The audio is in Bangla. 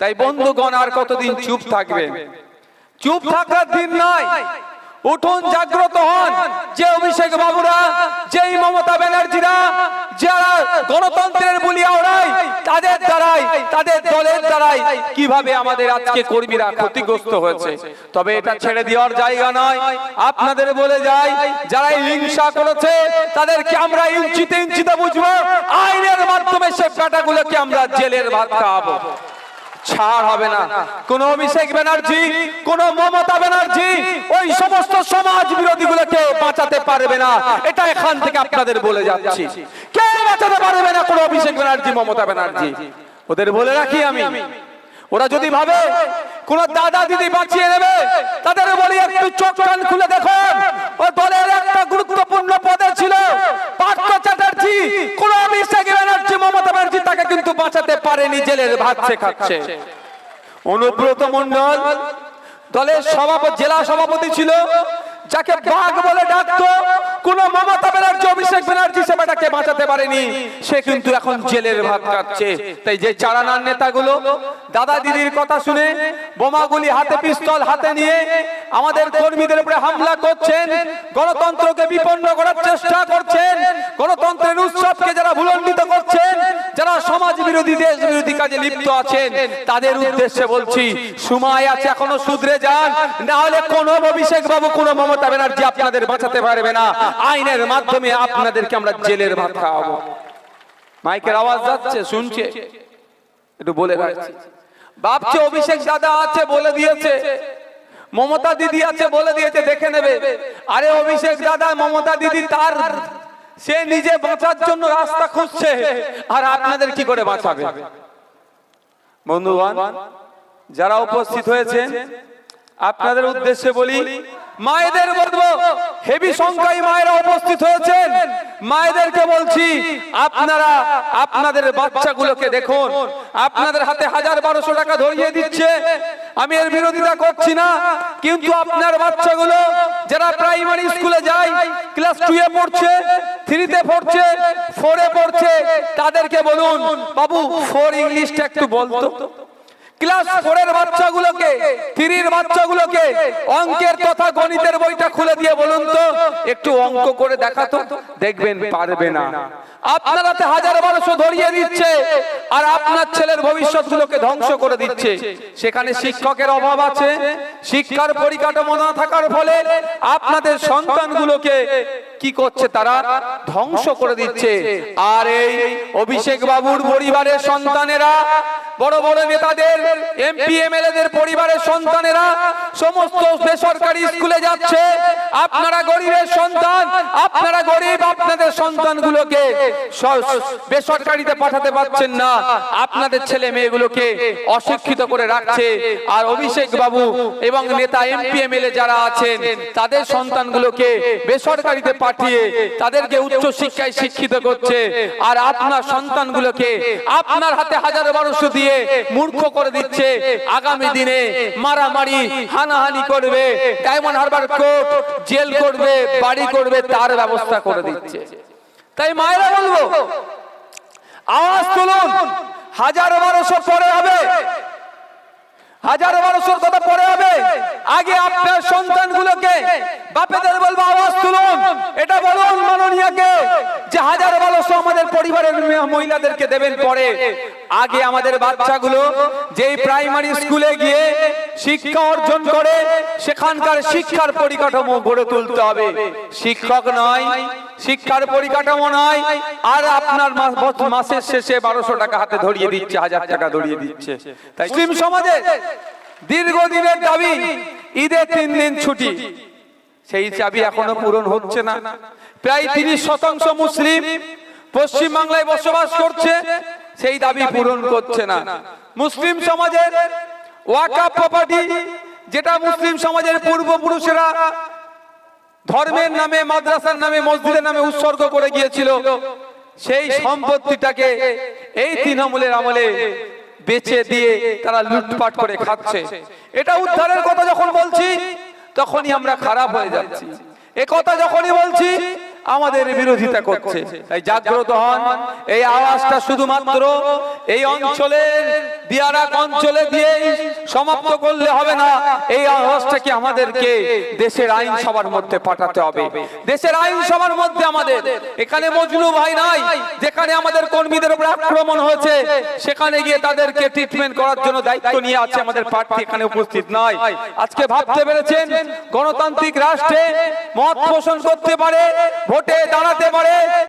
তাই বন্ধুগণ, আর কতদিন চুপ থাকবে? চুপ থাকার দিন নয় উঠুন, জাগ্রত হন। যে অভিষেক বাবুরা যেই মমতা ব্যানার্জিরা, যারা গণতন্ত্রের বলিয়া ওড়াই তাদের দ্বারাই, তাদের দলের দ্বারাই কীভাবে আমাদের আজকে কর্মীরা ক্ষতিগ্রস্ত হয়েছে? তবে এটা ছেড়ে দেওয়ার জায়গা নয়। আপনাদের বলে যাই, যারা হিংসা করেছে, তাদেরকে আমরা ইঞ্চিতে ইঞ্চিতে বুঝব। আইনের মাধ্যমে সে পেটাগুলোকে আমরা জেলের ভাত খাওয়াবো। ছাড় হবে না। কোন অভিষেক ব্যানার্জি, কোন মমতা ব্যানার্জি ওই সমস্ত সমাজ বিরোধী গুলোকে বাঁচাতে পারবে না। এটা এখান থেকে আপনাদের বলে যাচ্ছি। কে বাঁচাতে পারবে না কোন অভিষেক ব্যানার্জি, মমতা ব্যানার্জি? ওদের বলে রাখি আমি। ওরা যদি ভাবে কোন দাদা দিদি বাঁচিয়ে নেবে তাদের বলি একটু চোখ কান খুলে দেখুন ও দলের একটা গুরুত্বপূর্ণ পদে ছিল পার্থ চ্যাটার্জি কোন অভিষেক ব্যানার্জি মমতা ব্যানার্জি তাকে কিন্তু বাঁচাতে জেলের ভাত খাচ্ছে। অনুব্রত মন্ডল দলের সভাপতি, জেলা সভাপতি ছিল, যাকে বাঘ বলে ডাকতো। কোন মমতা ব্যানার্জি, অভিষেক ব্যানার্জি সেবাটাকে বাঁচাতে পারেনি। সে কিন্তু এখন জেলের ভাত কাটছে তাই যে চারানার নেতাগুলো, দাদা দিদির কথা শুনে বোমাগুলি হাতে পিস্তল হাতে নিয়ে আমাদের কর্মীদের উপরে হামলা করছেন, গণতন্ত্রকে বিপন্ন করার চেষ্টা করছেন, গণতন্ত্রের উৎসবকে যারা ভুলণ্ডিত করছেন যারা সমাজ বিরোধী দেশ বিরোধী কাজে লিপ্ত আছেন, তাদের উদ্দেশ্যে বলছি, সময় আছে, এখনও শুধরে যান। না হলে কোন অভিষেক বাবু, কোন মমতা ব্যানার্জি আপনাদের বাঁচাতে পারবে না। আইনের মাধ্যমে আপনাদেরকে আমরা জেলের ভাত খাওয়াবো। মাইকের আওয়াজ যাচ্ছে, শুনছে? একটু বলে রাখছি। ভাবছে অভিষেক দাদা আছে বলে দিয়েছে। মমতা দিদি আছে বলে দিয়েছে, দেখে নেবে। আরে অভিষেক দাদা, মমতা দিদি তার সে নিজে বাঁচার জন্য রাস্তা খুঁজছে। আর আপনাদের কি করে বাঁচাবে? বন্ধুগণ, যারা উপস্থিত হয়েছেন, আপনাদের উদ্দেশ্যে বলি, মায়েদের বলব হেভি সংখ্যায় মায়েরা উপস্থিত হয়েছেন। মায়েদেরকে বলছি, আপনারা আপনাদের বাচ্চাগুলোকে দেখুন। আপনাদের হাতে হাজার বারোশো টাকা ধরিয়ে দিচ্ছে। আমি এর বিরোধিতা করছি না, কিন্তু আপনার বাচ্চাগুলো যারা প্রাইমারি স্কুলে যায় ক্লাস টু এ পড়ছে থ্রিতে পড়ছে ফোরে পড়ছে। তাদেরকে বলুন, বাবু ফোর ইংলিশটা একটু বলতো। ক্লাস ফোরের বাচ্চাগুলোকে থ্রির বাচ্চাগুলোকে অঙ্কের তথা গণিতের বইটা খুলে দিয়ে বলুন তো, একটু অঙ্ক করে দেখাতো, দেখবেন পারবে না। আপনারাতে হাজার বারোশো ধরিয়ে দিচ্ছে, আর আপনার ছেলের ধ্বংস করে দিচ্ছে। সেখানে শিক্ষকের অভাব আছে, শিক্ষার পরিকাঠামো না থাকার ফলে আপনাদের সন্তানগুলোকে কি করছে তারা? ধ্বংস করে দিচ্ছে। আর এই অভিষেক বাবুর পরিবারের সন্তানেরা বড় বড় নেতাদের, এমপি, এমএলএদের পরিবারের সন্তানেরা, সমস্ত বেসরকারি স্কুলে যাচ্ছে। আপনারা গরিবের সন্তান, আপনারা গরিব, আপনাদের সন্তানগুলোকে বেসরকারিতে পাঠাতে পারছেন না। আপনাদের ছেলে মেয়েগুলোকে অশিক্ষিত করে রাখছে। আর অভিষেক বাবু এবং নেতা, এমপি, এমএলএ যারা আছেন, তাদের সন্তানগুলোকে বেসরকারিতে পাঠিয়ে তাদেরকে উচ্চ শিক্ষায় শিক্ষিত করছে। আর আপনার সন্তানগুলোকে আপনার হাতে হাজার বারোশো দিয়ে মূর্খ করে দিচ্ছে। আগামী দিনে মারামারি, হানাহানি করবে, ডায়মন্ড হারবার কোর্ট জেল করবে, বাড়ি করবে, তার ব্যবস্থা করে দিচ্ছে। তাই মায়েরা বলব, আওয়াজ তুলুন, হাজার বারোশো পরে হবে। হাজার বারোশোর কথা পরে হবে। আগে আপনার সন্তানগুলোকে বাপেদের বলব, আওয়াজ তুলুন। এটা বলুন মাননীয়কে যে হাজার বারোশো আমাদের পরিবারের মহিলাদেরকে দেবেন পরে। আগে আমাদের বাচ্চাগুলো যেই প্রাইমারি স্কুলে গিয়ে শিক্ষা অর্জন করে, সেখানকার শিক্ষার পরিকাঠামো গড়ে তুলতে হবে। শিক্ষক নয় শিক্ষার পরিকাঠামো নয়, আর আপনার মাসের শেষে বারোশো টাকা হাতে ধরিয়ে দিচ্ছে, হাজার টাকা ধরিয়ে দিচ্ছে। মুসলিম সমাজে দীর্ঘদিনের দাবি, ঈদের তিন দিন ছুটি। সেই চাবি এখনও পূরণ হচ্ছে না। প্রায় তিরিশ শতাংশ মুসলিম পশ্চিম বাংলায় বসবাস করছে, সেই দাবি পূরণ করছে না। মুসলিম সমাজের ওয়াকা প্রপার্টি, যেটা মুসলিম সমাজের পূর্বপুরুষেরা ধর্মের নামে মাদ্রাসার নামে মসজিদের নামে উৎসর্গ করে গিয়েছিল। সেই সম্পত্তিটাকে এই তৃণমূলের আমলে বেচে দিয়ে তারা লুটপাট করে খাচ্ছে। এটা উদ্ধারের কথা যখন বলছি তখনই আমরা খারাপ হয়ে যাচ্ছি। এ কথা যখনই বলছি আমাদের বিরোধিতা করছে। তাই জাগ্রত হন। এই আওয়াজটা শুধুমাত্র এই অঞ্চলের দিয়ারাক অঞ্চলে দিয়ে সমাপ্ত করলে হবে না। এই আওয়াজটাকে আমাদেরকে দেশের আইনসভার মধ্যে পাঠাতে হবে। দেশের আইনসভার মধ্যে আমাদের এখানে মজনু ভাই নাই। যেখানে আমাদের কর্মীদের উপর আক্রমণ হয়েছে সেখানে গিয়ে তাদেরকে ট্রিটমেন্ট করার জন্য দায়িত্ব নিয়ে আছে আমাদের প্রার্থী এখানে উপস্থিত নয় আজকে ভাবতে পেরেছেন গণতান্ত্রিক রাষ্ট্রে মত পোষণ করতে পারে ভোটে দাঁড়াতে পারে।